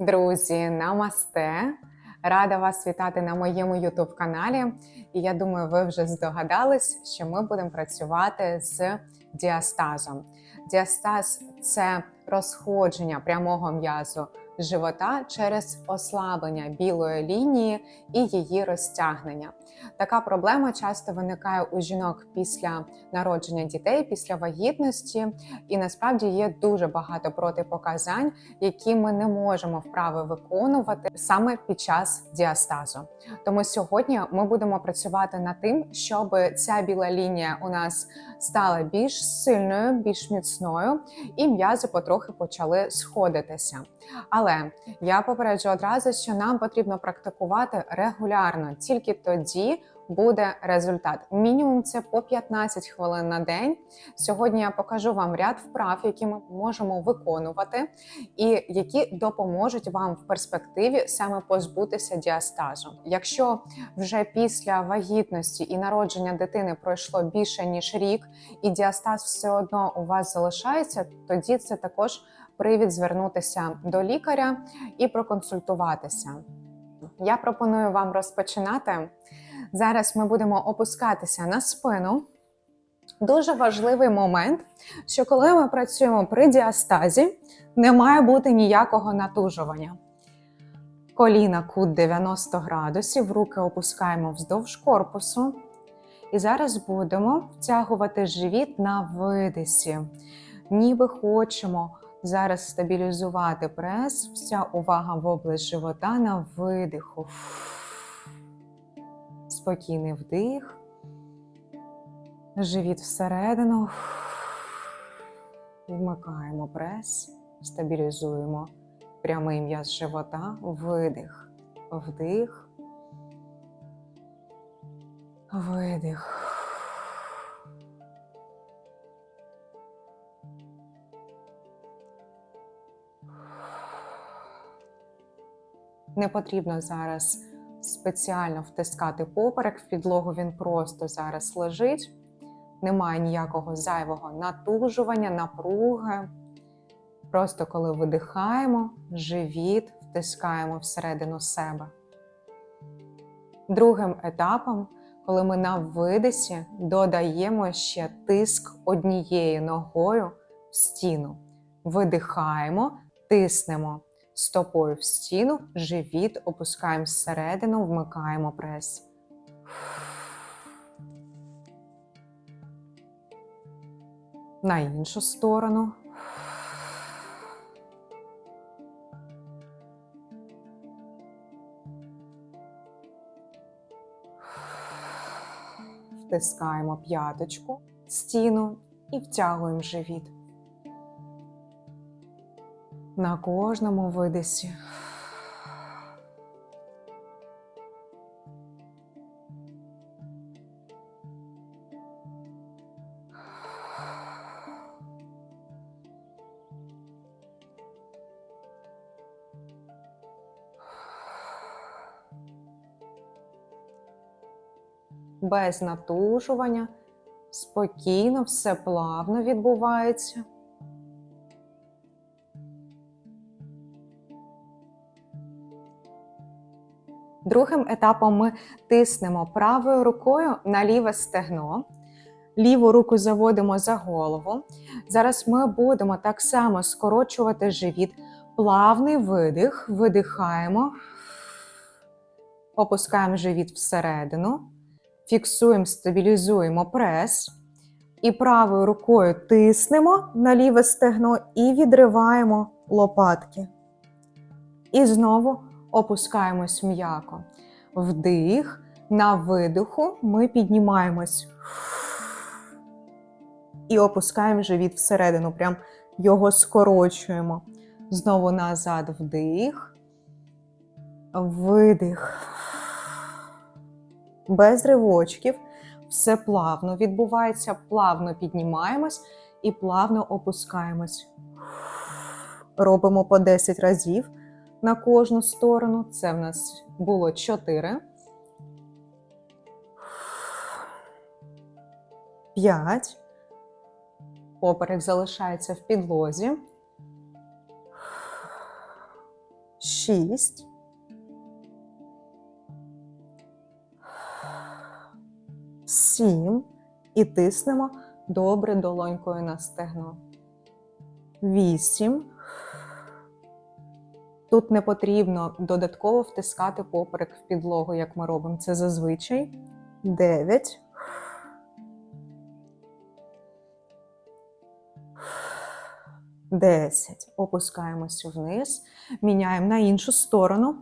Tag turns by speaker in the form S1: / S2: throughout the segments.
S1: Друзі, намасте! Рада вас вітати на моєму youtube каналі. І я думаю, ви вже здогадались, що ми будемо працювати з діастазом. Діастаз це розходження прямого м'язу живота через ослаблення білої лінії і її розтягнення. Така проблема часто виникає у жінок після народження дітей, після вагітності, і насправді є дуже багато протипоказань, які ми не можемо вправи виконувати саме під час діастазу. Тому сьогодні ми будемо працювати над тим, щоб ця біла лінія у нас стала більш сильною, більш міцною, і м'язи потрохи почали сходитися. Але я попереджу одразу, що нам потрібно практикувати регулярно, тільки тоді буде результат. Мінімум це по 15 хвилин на день. Сьогодні я покажу вам ряд вправ, які ми можемо виконувати, і які допоможуть вам в перспективі саме позбутися діастазу. Якщо вже після вагітності і народження дитини пройшло більше ніж рік, і діастаз все одно у вас залишається, тоді це також привід звернутися до лікаря і проконсультуватися. Я пропоную вам розпочинати. Зараз ми будемо опускатися на спину. Дуже важливий момент, що коли ми працюємо при діастазі, не має бути ніякого натужування. Коліна кут 90 градусів, руки опускаємо вздовж корпусу. І зараз будемо втягувати живіт на видисі. Ніби хочемо зараз стабілізувати прес, вся увага в область живота на видиху. Спокійний вдих. Живіт всередину. Вмикаємо прес, стабілізуємо прямий м'яз живота, видих, вдих, видих. Не потрібно зараз спеціально втискати поперек в підлогу, він просто зараз лежить. Немає ніякого зайвого натужування, напруги. Просто коли видихаємо, живіт втискаємо всередину себе. Другим етапом, коли ми на видисі додаємо ще тиск однією ногою в стіну. Видихаємо, тиснемо стопою в стіну, живіт опускаємо всередину, вмикаємо прес. На іншу сторону. Втискаємо п'яточку, стіну і втягуємо живіт. На кожному видисі. Без натужування, спокійно, все плавно відбувається. Другим етапом ми тиснемо правою рукою на ліве стегно, ліву руку заводимо за голову. Зараз ми будемо так само скорочувати живіт, плавний видих, видихаємо, опускаємо живіт всередину, фіксуємо, стабілізуємо прес. І правою рукою тиснемо на ліве стегно і відриваємо лопатки. І знову опускаємось м'яко. Вдих. На видиху ми піднімаємось і опускаємо живіт всередину, прям його скорочуємо. Знову назад вдих, видих. Без ривочків. Все плавно відбувається, плавно піднімаємось і плавно опускаємось. Робимо по 10 разів на кожну сторону. Це в нас було 4. 5. Поперек залишається в підлозі. шість, сім. І тиснемо добре долонькою на стегно. Вісім. Тут не потрібно додатково втискати поперек в підлогу, як ми робимо це зазвичай. Дев'ять. Десять. Опускаємося вниз, міняємо на іншу сторону.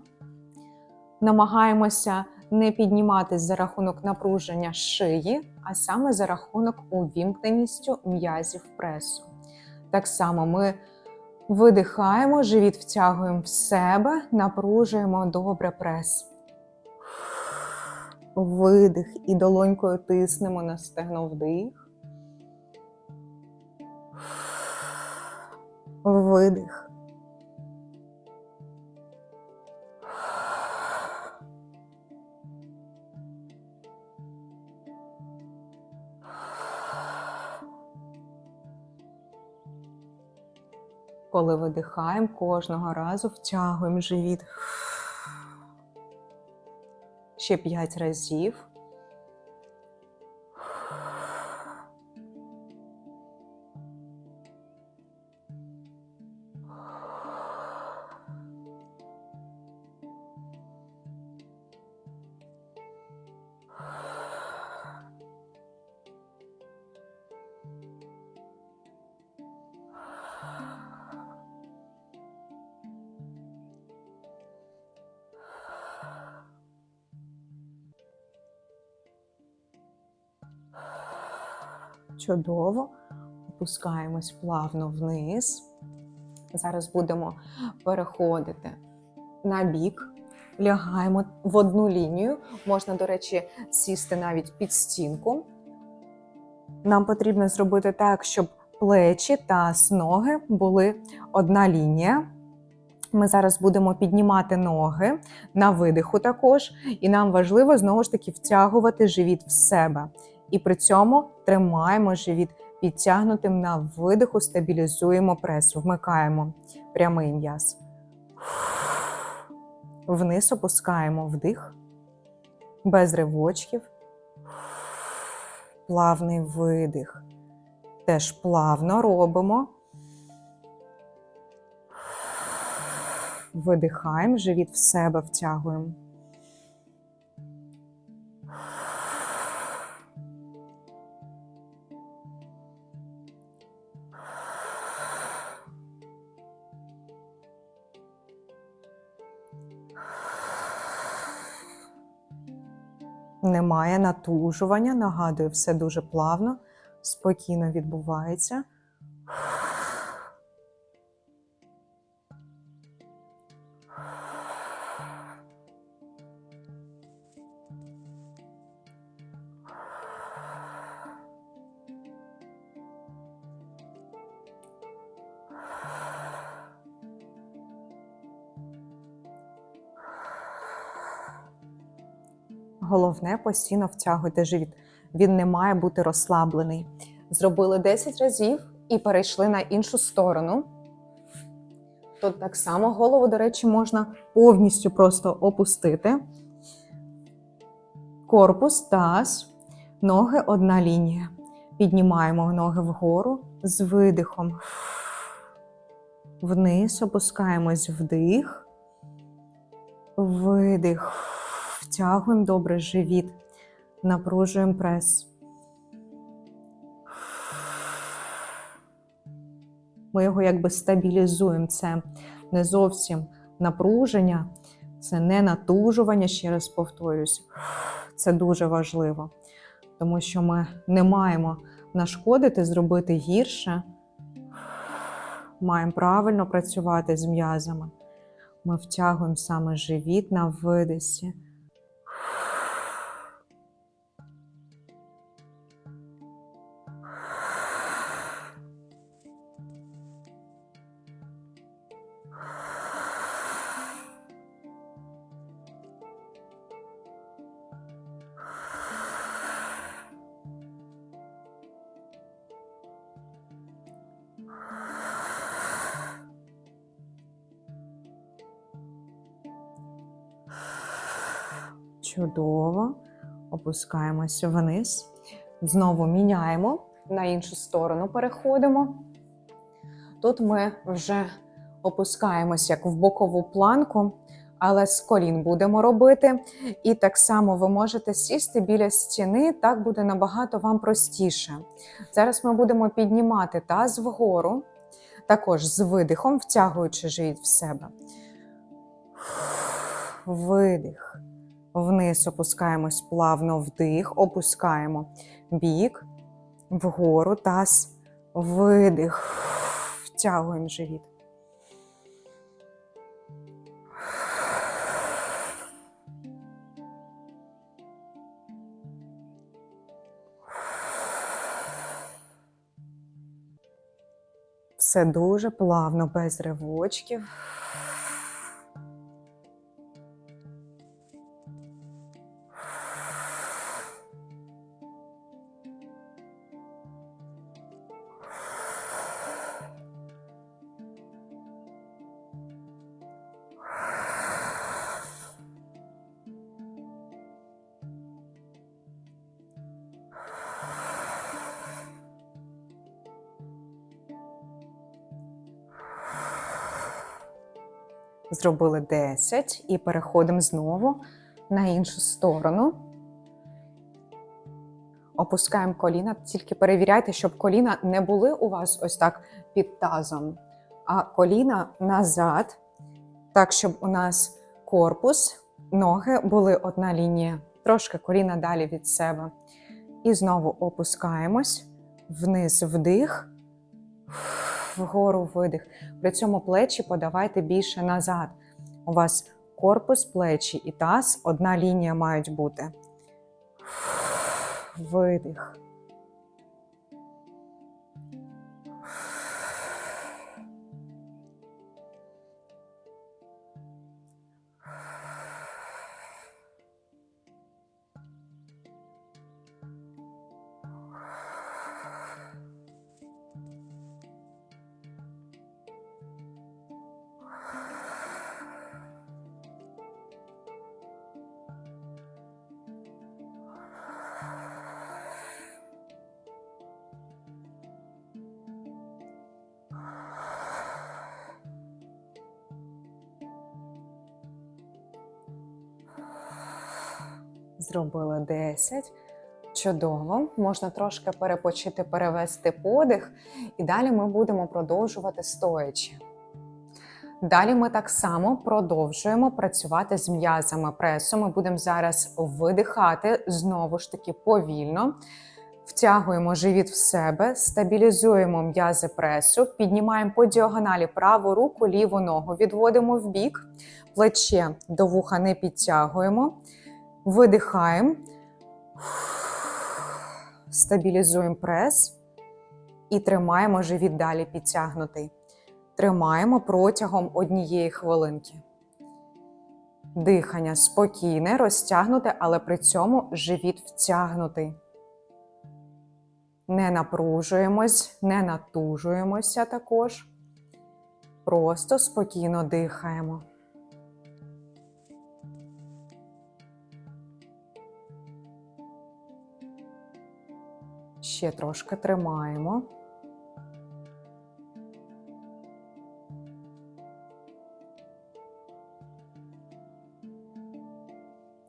S1: Намагаємося не підніматись за рахунок напруження шиї, а саме за рахунок увімкненістю м'язів пресу. Так само ми видихаємо, живіт втягуємо в себе, напружуємо добре прес. Видих і долонькою тиснемо на стегно вдих. Видих. Коли видихаємо, кожного разу втягуємо живіт. Ще п'ять разів. Чудово. Опускаємось плавно вниз. Зараз будемо переходити на бік, лягаємо в одну лінію. Можна, до речі, сісти навіть під стінку. Нам потрібно зробити так, щоб плечі та ноги були одна лінія. Ми зараз будемо піднімати ноги на видиху також, і нам важливо знову ж таки втягувати живіт в себе. І при цьому тримаємо живіт підтягнутим на видиху, стабілізуємо прес, вмикаємо прямий м'яз. Вниз опускаємо вдих, без ривочків. Плавний видих. Теж плавно робимо. Видихаємо, живіт в себе втягуємо. Немає натужування, нагадую, все дуже плавно, спокійно відбувається. Головне постійно втягуйте живіт. Він не має бути розслаблений. Зробили 10 разів і перейшли на іншу сторону. Тут так само голову, до речі, можна повністю просто опустити. Корпус, таз, ноги одна лінія. Піднімаємо ноги вгору з видихом. Вниз опускаємось вдих, видих. Втягуємо добре живіт, напружуємо прес. Ми його якби стабілізуємо. Це не зовсім напруження, це не натужування, ще раз повторюсь. Це дуже важливо, тому що ми не маємо нашкодити, зробити гірше. Маємо правильно працювати з м'язами. Ми втягуємо саме живіт на видисі. Чудово. Опускаємося вниз. Знову міняємо, на іншу сторону переходимо. Тут ми вже опускаємося як в бокову планку але з колін будемо робити. І так само ви можете сісти біля стіни, так буде набагато вам простіше. Зараз ми будемо піднімати таз вгору, також з видихом, втягуючи живіт в себе. Видих. Вниз опускаємось плавно вдих, опускаємо бік, вгору таз, видих, втягуємо живіт. Все дуже плавно, без ривочків. Зробили 10 і переходимо знову на іншу сторону. Опускаємо коліна, тільки перевіряйте, щоб коліна не були у вас ось так під тазом, а коліна назад, так, щоб у нас корпус, ноги були одна лінія, трошки коліна далі від себе. І знову опускаємось, вниз вдих, вгору видих. При цьому плечі подавайте більше назад. У вас корпус, плечі і таз одна лінія мають бути. Видих. Зробили 10. Чудово. Можна трошки перепочити, перевести подих. І далі ми будемо продовжувати стоячи. Далі ми так само продовжуємо працювати з м'язами пресу. Ми будемо зараз видихати знову ж таки повільно. Втягуємо живіт в себе, стабілізуємо м'язи пресу, піднімаємо по діагоналі праву руку, ліву ногу, відводимо в бік, плече до вуха не підтягуємо, видихаємо, стабілізуємо прес і тримаємо живіт далі підтягнутий. Тримаємо протягом однієї хвилинки. Дихання спокійне, розтягнуте, але при цьому живіт втягнутий. Не напружуємось, не натужуємося також. Просто спокійно дихаємо. Ще трошки тримаємо.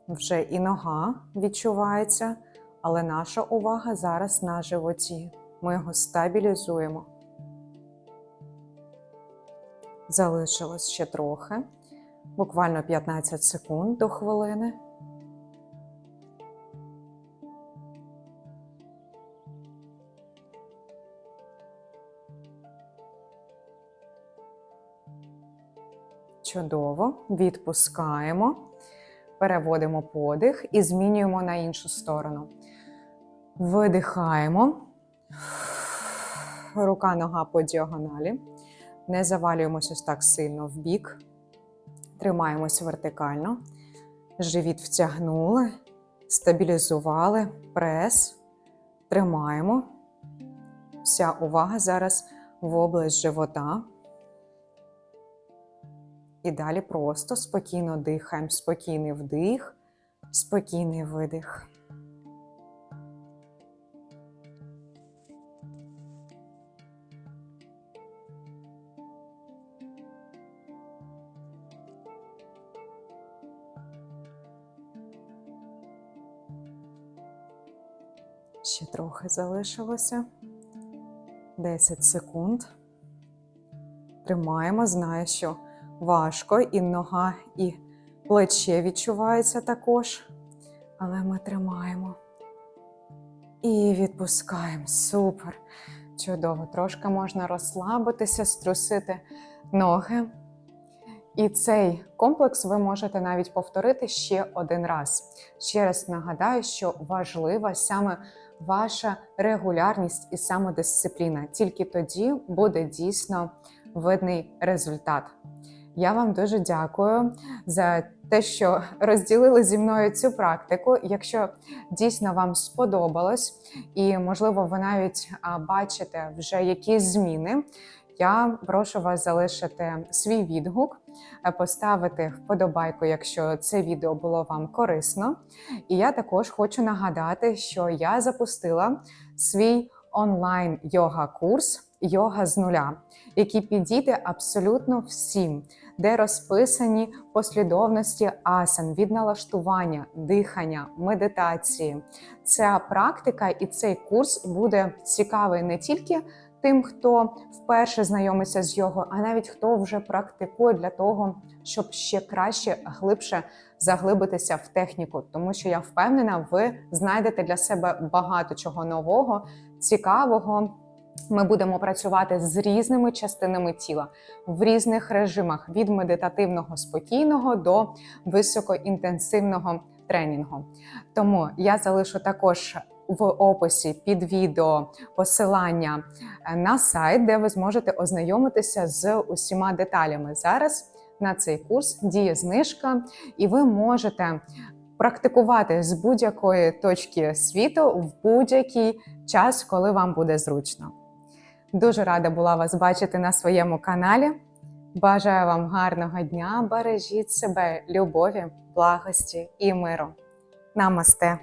S1: Вже і нога відчувається, але наша увага зараз на животі. Ми його стабілізуємо. Залишилось ще трохи, буквально 15 секунд до хвилини. Чудово, відпускаємо, переводимо подих і змінюємо на іншу сторону. Видихаємо. Рука нога по діагоналі. Не завалюємося так сильно в бік. Тримаємось вертикально. Живіт втягнули, стабілізували, прес. Тримаємо. Вся увага зараз в область живота. І далі просто спокійно дихаємо, спокійний вдих, спокійний видих. Ще трохи залишилося. 10 секунд. Тримаємо, знаю, що важко, і нога, і плече відчувається також. Але ми тримаємо. І відпускаємо. Супер. Чудово. Трошки можна розслабитися, струсити ноги. І цей комплекс ви можете навіть повторити ще один раз. Ще раз нагадаю, що важлива саме ваша регулярність і самодисципліна. Тільки тоді буде дійсно видний результат. Я вам дуже дякую за те, що розділили зі мною цю практику. Якщо дійсно вам сподобалось, і можливо, ви навіть бачите вже якісь зміни. Я прошу вас залишити свій відгук, е, поставити вподобайку, якщо це відео було вам корисно. І я також хочу нагадати, що я запустила свій онлайн йога курс Йога з нуля, який підійде абсолютно всім, де розписані послідовності асан від налаштування, дихання, медитації. Ця практика і цей курс буде цікавий не тільки тим, хто вперше знайомиться з його, а навіть хто вже практикує для того, щоб ще краще, глибше заглибитися в техніку, тому що я впевнена, ви знайдете для себе багато чого нового, цікавого. Ми будемо працювати з різними частинами тіла в різних режимах від медитативного спокійного до високоінтенсивного тренінгу. Тому я залишу також в описі під відео посилання на сайт, де ви зможете ознайомитися з усіма деталями. Зараз на цей курс діє знижка, і ви можете практикувати з будь-якої точки світу в будь-який час, коли вам буде зручно. Дуже рада була вас бачити на своєму каналі. Бажаю вам гарного дня, бережіть себе, любові, благості і миру. Намасте!